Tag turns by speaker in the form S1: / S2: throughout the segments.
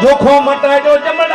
S1: જોખો મટાડ્યો જમડા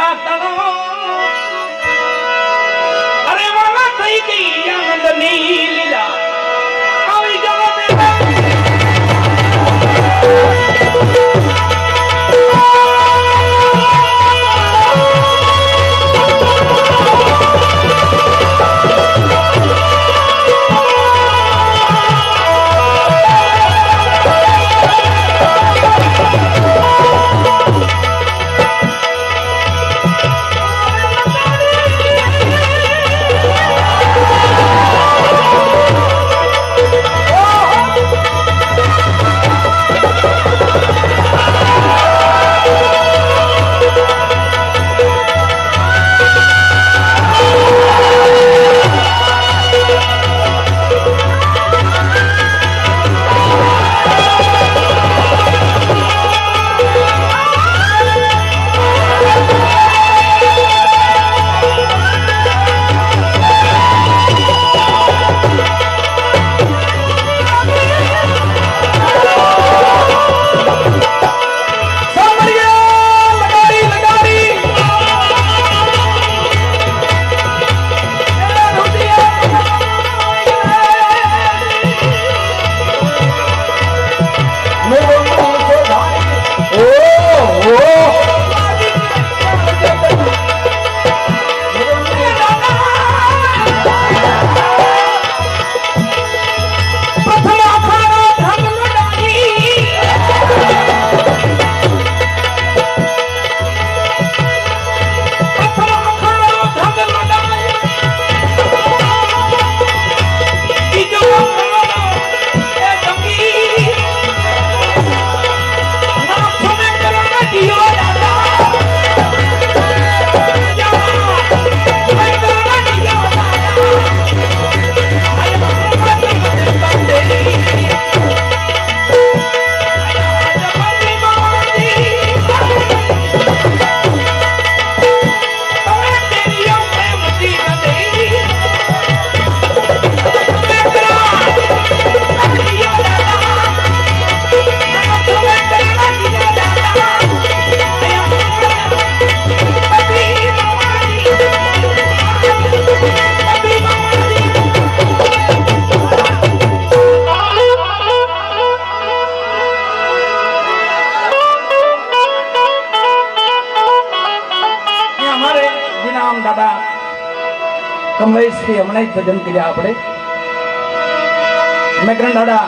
S1: મેકરણ દાદા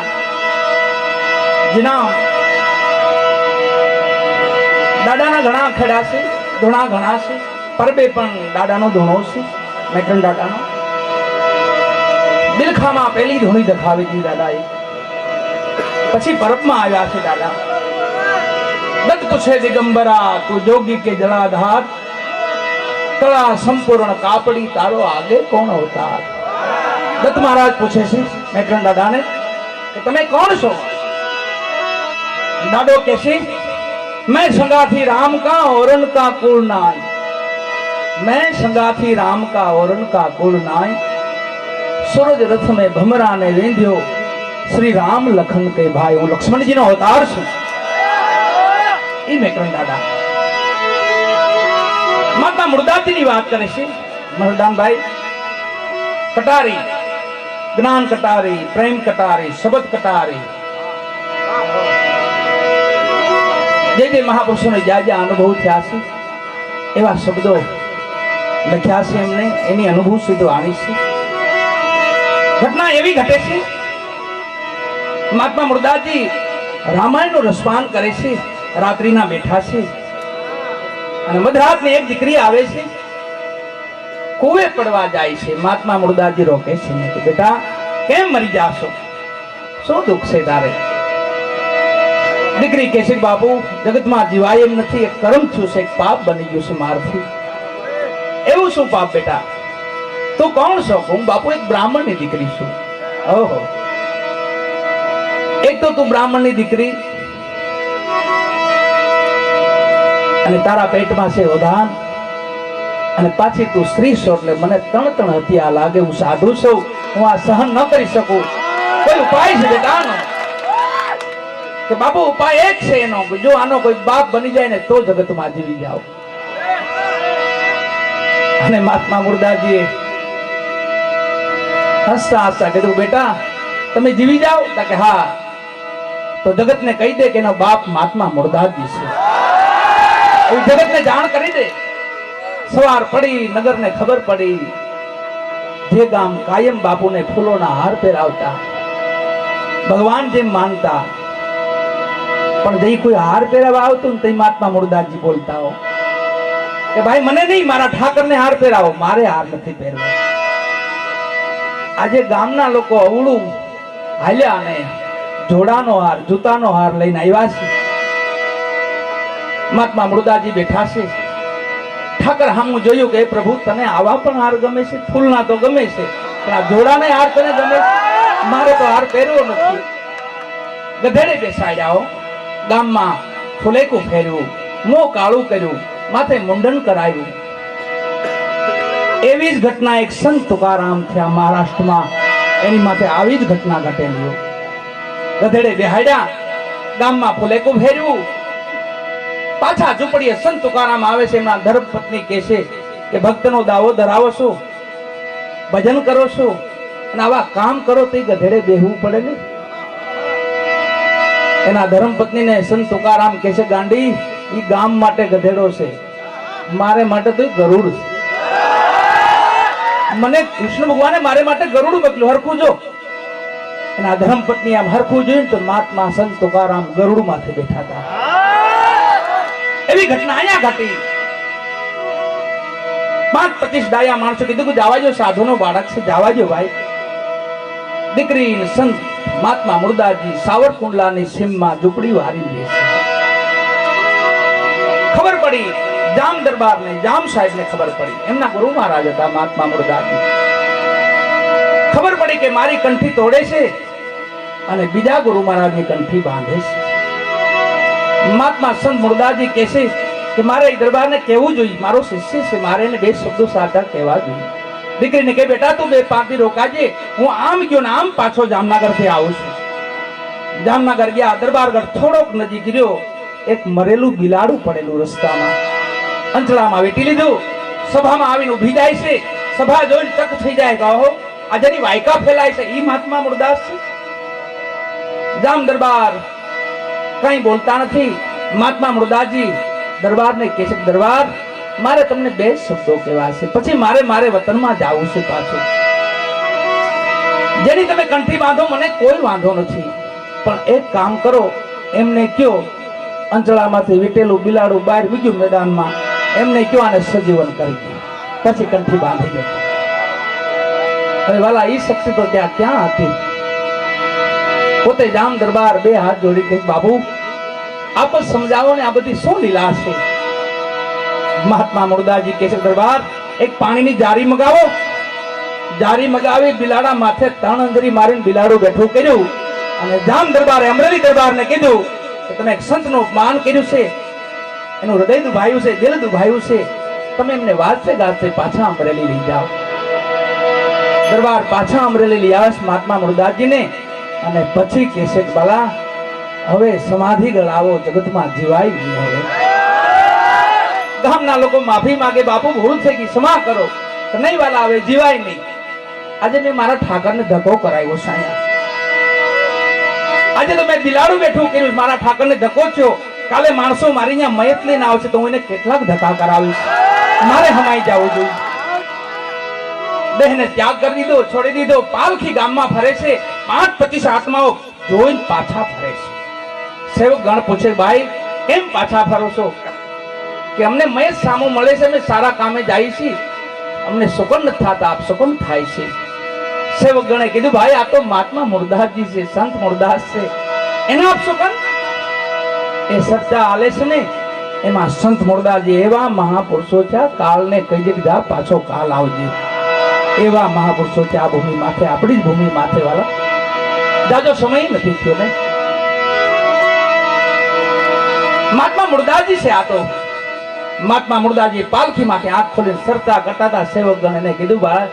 S1: જીનામ દાદાના ઘણા ખેડા છે ધૂણા ઘણા છે પરબે પણ દાદાનો ધૂણો છે મેકરણ દાદાનો દિલખામાં પહેલી ધૂણી દખાવી હતી દાદાએ પછી પરબમાં આવ્યા છે દાદા દત્ત પૂછે દિગંબરા તું જોગી કે જળાધાર કળા સંપૂર્ણ કાપડી તારો આગે કોણ અવતાર દત્ત મહારાજ પૂછે છે हेठन दादा ने कि तुम्हें कौन सो दादो कैसे मैं संगाथी राम का औरन का कुल नाई मैं संगाथी राम का औरन का कुल नाई सूरज रथ में भमरा ने वेंध्यो श्री राम लखन के भाई लक्ष्मण जी ने अवतार छु माता मुर्दाती की बात करे छे मरदान भाई कटारी જ્ઞાન કટારી, પ્રેમ કટારી શબ્દ કટારી. જે જે મહાપુરુષોને જ્યાં જ્યાં અનુભવ થયા છે, એવા શબ્દો લખ્યા છે એમને, એની અનુભવ સીધો આવી છે. ઘટના એવી ઘટે છે, મહાત્મા મુરદાસજી રામાયણનું રસપાન કરે છે, રાત્રિના બેઠા છે. અને મધરાતની એક દીકરી આવે છે કુવે પડવા જાય છે. મહાત્મા મુરદાસજી રોકે છે ને કે બેટા, કેમ મરી જાશો? શું દુઃખ છે તારે? દીકરી કે છે, બાપુ, જગતમાં જીવાય એમ નથી. એક કર્મ થયું છે, એક પાપ બની ગયું છે મારથી. એવું શું પાપ બેટા? તું કોણ છો? હું બાપુ એક બ્રાહ્મણની દીકરી છું. ઓહો. એક તો તું બ્રાહ્મણની દીકરી. અને તારા પેટમાં છે ઉધાન અને પાછી તું સ્ત્રી છો એટલે મને ત્રણ ત્રણ હત્યા લાગે, હું સાધુ છું, હું આ સહન ન કરી શકું. કોઈ ઉપાય છે બેટા આનો? કે બાપુ, ઉપાય એક છે એનો જો આનો કોઈ બાપ બની જાય ને તો જગતમાં જીવી જાઓ. અને મહાત્મા મુરદાજીએ હસતા હસતા કીધું, બેટા, તમે જીવી જાઓ? કે, હા. તો જગતને કહી દે કે એનો બાપ મહાત્મા મુરદાજી છે. જગતને જાણ કરી દે. સવાર પડી, નગરને ખબર પડી. જે ગામ કાયમ બાપુને ફૂલોના હાર પહેરાવતા. ભગવાન જેમ માનતા. પણ જે કોઈ હાર પહેરાવા આવતું ને તે મહાત્મા મુરદાસજી બોલતા હો. કે ભાઈ, મને નહીં, મારા ઠાકરને હાર પહેરાવો. મારે હાર નથી પહેરવો આજે ગામના લોકો અવળું હાલ્યા અને જોડાનો હાર, જૂતાનો હાર લઈને આવ્યા છે. મહાત્મા મૃદાજી બેઠા છે. ઠાકર હામું જોયું કે પ્રભુ તને આવા પણ હાર ગમે છે, ફૂલના તો ગમે છે, પણ આ જોડાને હાર તને ગમે છે? મારે તો હાર પહેરવો નથી. ગધેડે બેસાડ્યા હો. ગામમાં ફુલેકું ફેર્યું, મોં કાળું કર્યું, માથે મુંડન કરાયું. એવી જ ઘટના એક સંત તુકારામ થયા મહારાષ્ટ્રમાં. એની માથે આવી જ ઘટના ઘટેલી ગધેડે બેહાડ્યા. ગામમાં ફુલેકું ફેરવ્યું પાછા ઝૂંપડીએ સંત તુકારામ આવે છે, એમના ધર્મપત્ની કહે છે કે, ભક્તનો દાવો ધરાવો છો, ભજન કરો છો, અને આવા કામ કરો તો ગધેડે બેહવું પડે ને. એના ધર્મપત્નીને સંત તુકારામ કહે છે, ગાંડી એ ગામ માટે ગધેડો છે. મારે માટે તો ગરુડ છે. મને કૃષ્ણ ભગવાને મારે માટે ગરુડ મોકલ્યું, હરખું જો. એના ધર્મપત્ની આમ હરખું જોયું તો મહાત્મા સંત તુકારામ ગરુડ માથે બેઠા હતા. એવી ઘટના અહીંયા ઘટી. પાંચ પચીસ ડાયા માણસો કીધું કે જવા જો સાધુનો બાળક છે, જવા ભાઈ. દીકરી સંત મહાત્મા મુરદાજી સાવરકુંડલાની સીમમાં ઝૂંપડી વારી દે ખબર પડી, જામ દરબાર ને જામ સાહેબ ને ખબર પડી. એમના ગુરુ મહારાજ હતા મહાત્મા મુરદાજી ખબર પડી કે મારી કંઠી તોડે છે અને બીજા ગુરુ મહારાજની કંઠી બાંધે છે. મહાત્મા સંત મુરદાજી કહેશે કે મારે દરબારને કહેવું જોઈએ. મારો શિષ્ય છે, મારે એને બે શબ્દો સાચા કહેવા જોઈએ. દીકરીને કહે, બેટા, તું બે પાંચથી રોકાજે. હું આમ ગયો ને આમ પાછો જામનગરથી આવું છું. જામનગર ગયા દરબારગઢ થોડોક નજીક રહ્યો. એક મરેલું બિલાડું પડેલું રસ્તામાં. અંચળામાં વેટી લીધું. સભામાં આવીને ઊભી જાય છે. સભા જોઈને ચક થઈ જાય કહો આ જેની વાયકા ફેલાય છે એ મહાત્મા મુરદાસ છે? જામ દરબાર કઈ બોલતા નથી. મહાત્મા મૃદાજી દરબારને કહે છે દરબાર, મારે તમને બે શબ્દો કહેવા છે. પછી મારે મારે વતનમાં જવું છે પાછું. જેની તમે કંઠી બાંધો, મને કોઈ વાંધો નથી. પણ એક કામ કરો, એમને કયો, અંચળામાંથી વીટેલું બિલાડું બહાર બીજું મેદાનમાં, એમને કયો આને સજીવન કરી પછી કંઠી બાંધી દો. હવે વાલા એ શક્તિ તો ત્યાં ક્યાં હતી? પોતે જામ દરબાર બે હાથ જોડી કે બાબુ આપ સમજાવો ને આ બધી શું લીલા છે મહાત્મા મુરદાજી કહે છે, દરબાર, એક પાણીની જારી મગાવો. જારી મગાવી, બિલાડા માથે ત્રણ અંજરી મારીને બિલાડું બેઠું કર્યું અને જામ દરબારે, અમરેલી દરબારને કીધું કે, તમે એક સંતનું અપમાન કર્યું છે, એનું હૃદય દુભાયું છે, દિલ દુભાયું છે, તમે એમને વાજતે ગાજતે પાછા અમરેલી લઈ જાઓ. દરબાર પાછા અમરેલી લઈ આવે છે મહાત્મા મુરદાસજીને અને પછી કહેશે બાલા, હવે સમાધિ ગળાવો જગતમાં જીવાય નહીં હવે. ગામના લોકો માફી માગે, બાપુ, ભૂલ થઈ ગઈ, ક્ષમા કરો. નહીં વાલા હવે જીવાય નહીં. આજે મેં મારા ઠાકરને ધક્કો કરાવ્યો, સાયા. આજે તો મેં બિલાડું બેઠું કર્યું, મારા ઠાકરને ધક્કો થયો. કાલે માણસો મારી અહીંયા મયત લઈને આવશે તો હું એને કેટલાક ધક્કા કરાવીશ. મારે હમાઈ જવું જોઈએ. બહેને ત્યાગ કરી દીધો, છોડી દીધો, પાલખી ગામમાં ફરે છે, પાંચ પચીસ આત્માઓ જોઈને પાછા ફરે છે. સેવક ગણ પૂછે, ભાઈ, કેમ પાછા ફરો છો? કે અમને મય સામો મળે છે, અમે સારા કામે જાય છીએ. અમને સુકન થતા, આપ સુકન થાય છે. સેવક ગણે કીધું, ભાઈ, આ તો મહાત્મા મુરદાસજી છે, સંત મુરદાસ છે. એના આપ સુકન? એ સત્તા આલે છે ને, એમાં સંત મુરદાસજી એવા મહાપુરુષો છે કાળને કહી દે કે પાછો કાલ આવજે. એવા મહાપુરુષો છે આ ભૂમિ માથે, આપણી જ ભૂમિ માથે વાળા દાદો, સમય નથી થયો ને. મહાત્મા મુરદાસજી છે આ તો. મહાત્મા મુર્દાજી માથે આંખ ખોલીને સરતા કટાતા સેવકગણ એને કીધું, બાળક,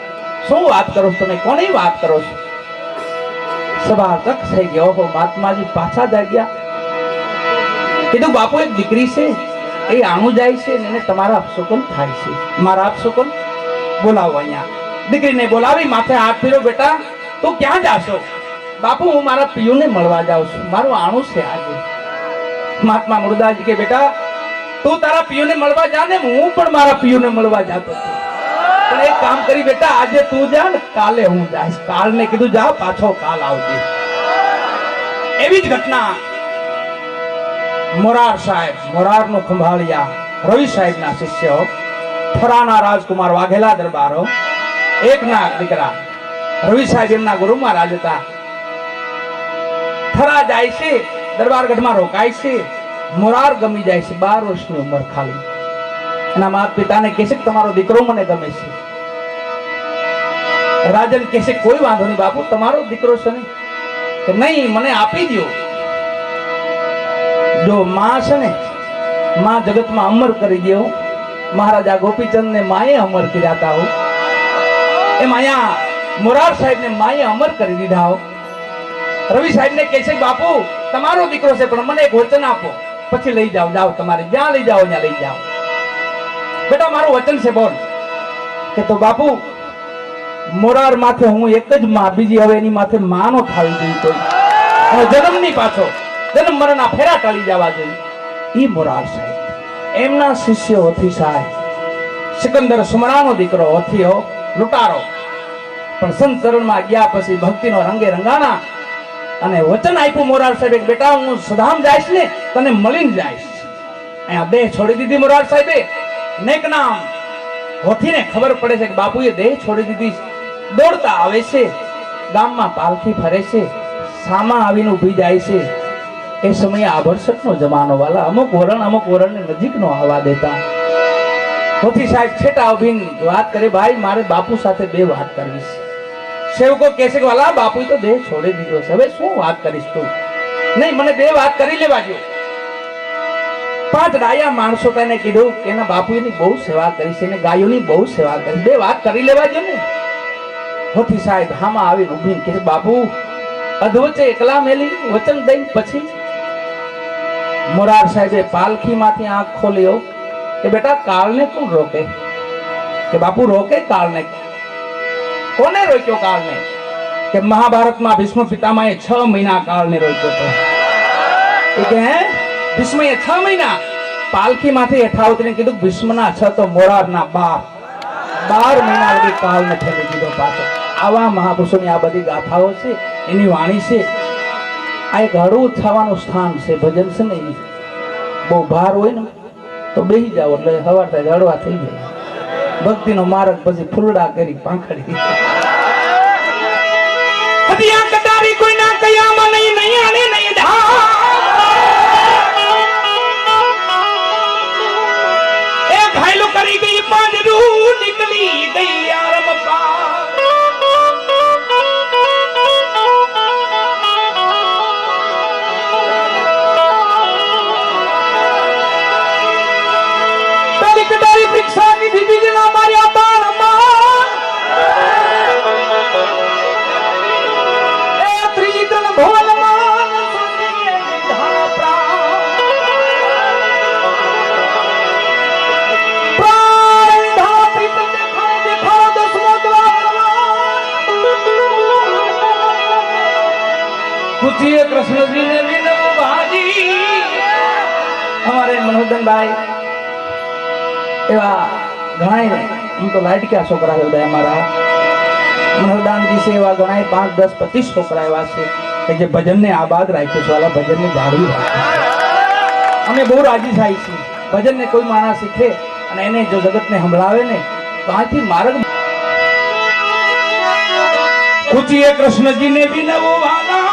S1: શું વાત કરો છો? તમે કોની વાત કરો છો? સભા તક થઈ ગયો ઓહો, મહાત્માજી પાછા જાગ્યા કીધું, બાપુ, એક દીકરી છે. એ આણું જાય છે ને, એને તમારા અપશુકન થાય છે? મારા અપશુકન બોલાવો અહીંયા. દીકરીને બોલાવી માથે હાથ ફેરો બેટા, તું ક્યાં જાશો? બાપુ, હું મારા પિયુને મળવા જાઉં છું. મારું આણું છે આજે. મહાત્મા મુરદાજી કે, બેટા, તું તારા પિયુને મળવા જા ને, હું પણ મારા પિયુને મળવા જાતો પણ એક કામ કરી, બેટા, આજે તું જા ને, કાલે હું જઈશ. કાલને કીધું, જા, પાછો કાલ આવજે. એવી જ ઘટના મોરાર સાહેબ, મોરારનો ખંભાળિયા, રવિ સાહેબના શિષ્ય, ફરાના રાજકુમાર વાઘેલા દરબારો એકના દીકરા રવિ સાહેબ એમના ગુરુ મહારાજ હતા. થરા જાય છે, દરબારગઢમાં રોકાય છે, મોરાર ગમી જાય છે, બાર વર્ષની ઉંમર ખાલી. એના માતા પિતાને કહે છે તમારો દીકરો મને ગમે છે. રાજન કહે છે કોઈ વાંધો નહીં બાપુ, તમારો દીકરો છે ને? કે નહીં, મને આપી દ્યો. જો માં છે ને, માં જગતમાં અમર કરી દો મહારાજા ગોપીચંદ ને માએ અમર કર્યા હતા હો. એમ અહીંયા મોરાર સાહેબ ને માએ અમર કરી દીધા હો. રવિ સાહેબ ને કહે છે, બાપુ, તમારો દીકરો છે, પણ મને એક વચન આપો. પછી લઈ જાઓ જાઓ તમારે. જ્યાં લઈ જાઓ, ત્યાં લઈ જાઓ. બેટા, મારું વચન છે, બોલ. કે તો, બાપુ, મોરાર માથે હું એક જ માં, બીજી હવે એની માથે માનો થાવી જોઈએ કોઈ જન્મ જન્મની પાછો, જન્મ મરણના ફેરા ટાળી જવા જોઈએ ઈ મોરાર સાહેબ. એમના શિષ્ય હોથી સાહેબ. સિકંદર સુમરાનો દીકરો હોથીઓ લૂંટારો. પણ સંત ચરણમાં ગયા પછી ભક્તિનો રંગે રંગાણા અને વચન આપ્યું મોરાર સાહેબે બેટા હું સદામ જાઈશ ને તને મળીને જાઈશ. અહીંયા દેહ છોડી દીધી મોરાર સાહેબે. નેક નામ. હોથીને ખબર પડે છે કે બાપુએ દેહ છોડી દીધી દોડતા આવે છે. ગામમાં પાલખી ફરે છે. સામા આવીને ઊભી જાય છે. એ સમયે આભરસટનો જમાનો વાલા અમુક વરણ અમુક વરણને નજીકનો આવવા દેતા. હોથી સાહેબ, છેટા ઉભીને વાત કરે, ભાઈ, મારે બાપુ સાથે બે વાત કરવી છે. સેવકો કહે છે કે, વાલા બાપુ તો દેહ છોડી દીધો છે. હવે શું વાત કરીશ તું? નહીં, મને બે વાત કરી લેવા જો પાંચ ડાયા માણસો તેને કીધું કે, એના બાપુની બહુ સેવા કરી છે અને ગાયોની બહુ સેવા કરી બે વાત કરી લેવા જો ને. હોથી સાહેબ હામાં આવી ઊભી કે બાપુ અધવચે એકલા મેલી, વચન દઈ પછી? મોરાર સાહેબે પાલખીમાંથી આંખ ખોલ્યો. કે બેટા કાળને કોણ રોકે. કે બાપુ રોકે કાળને કોને રોક્યો કાળને કે મહાભારતમાં ભીષ્મ પિતામહે છ મહિના કાળને રોક્યો હતો. કે, હે? ભીષ્મએ છ મહિના? પાલખીમાંથી હેઠા ઉતરીને કીધું, ભીષ્મના છ તો મોરારના બાર. બાર મહિના સુધી કાળને ઠેલી દીધો પાછો. આવા મહાપુરુષોની આ બધી ગાથાઓ છે, એની વાણી છે. આ એક હળવું થવાનું સ્થાન છે, ભજન છે ને એ બહુ ભાર હોય ને તો બેસી જાઓ એટલે સવાર થાય, હળવા થઈ જાય. ભક્તિનો માર્ગ પછી ફૂલડા કરી પાંખડી. પ્રીતમ દેખાય દેખાય દસમો દ્વાર પૂછીએ કૃષ્ણજીને વિનમ ભાજી. અમારે મનોદનભાઈ ઘણાય હું તો લાડક્યા છોકરા છે બધા અમારા? મનોદાનજી ઘણાય પાંચ, દસ, પચીસ છોકરા એવા છે કે જે ભજનને આબાદ રાખ્યું છે, વાલા ભજનને જાળવી રાખ્યું અમે બહુ રાજી થાય છીએ. ભજનને કોઈ માણસ શીખે અને એને જો જગતને સંભળાવે ને, તો આથી માર્ગ કૃષ્ણજીને બી વિનવો વાલા.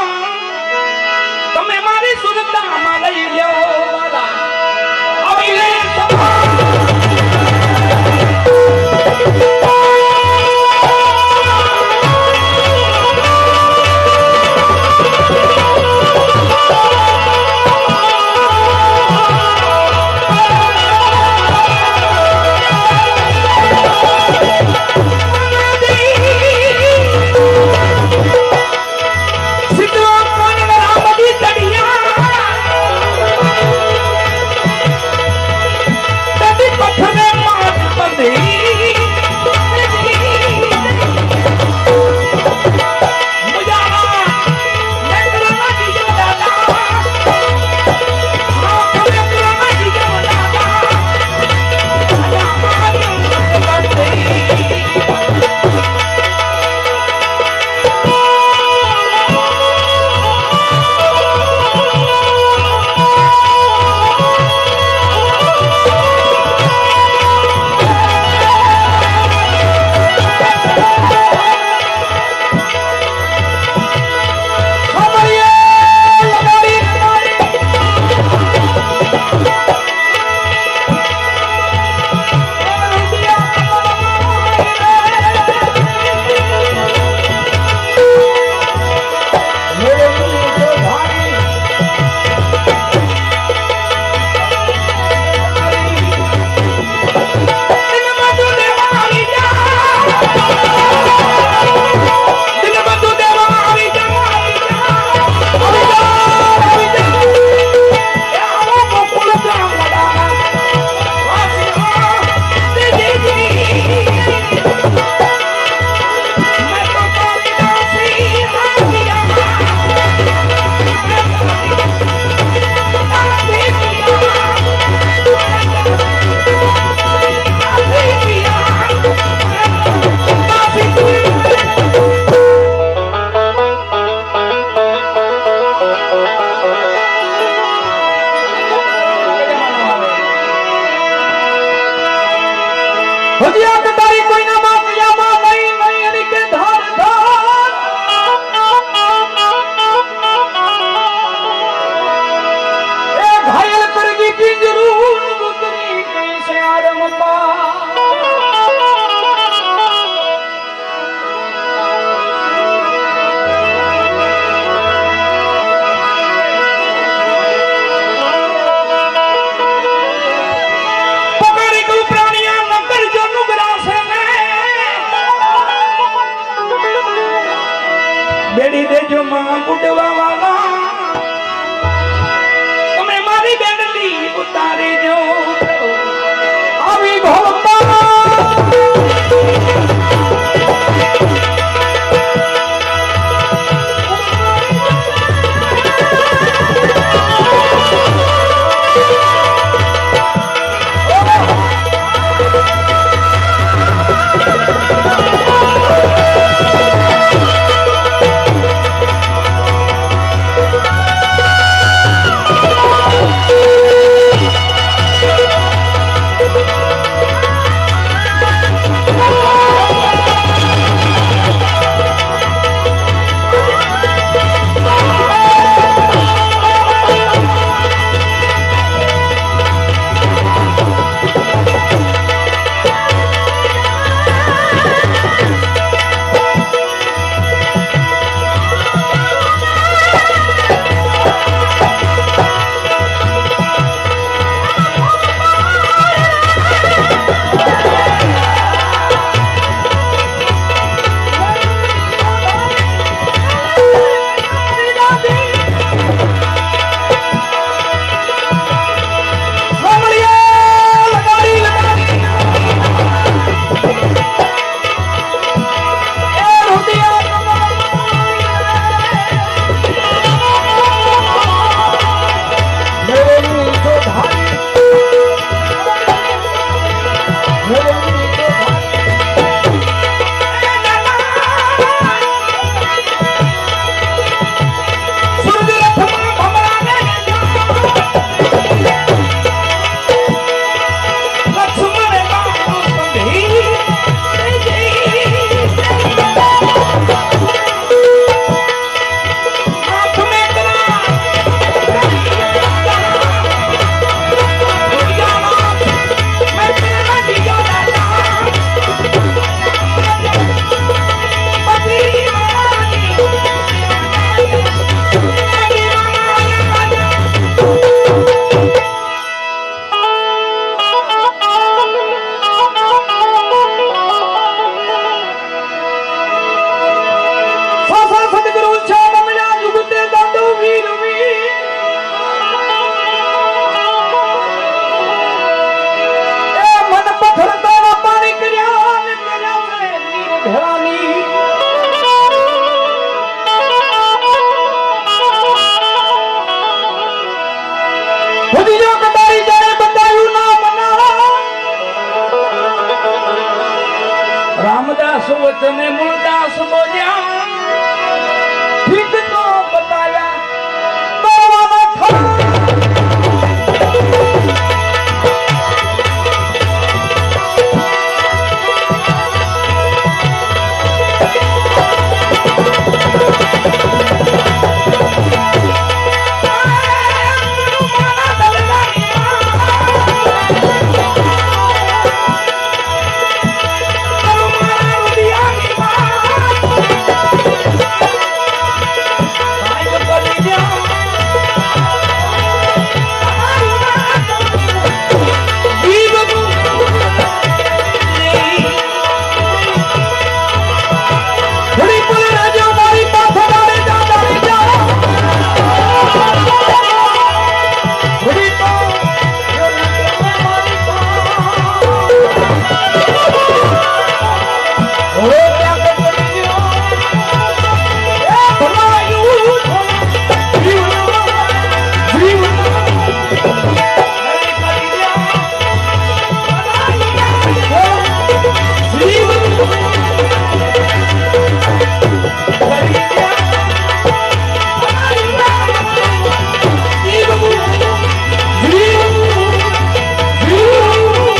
S1: બુડવા વાલા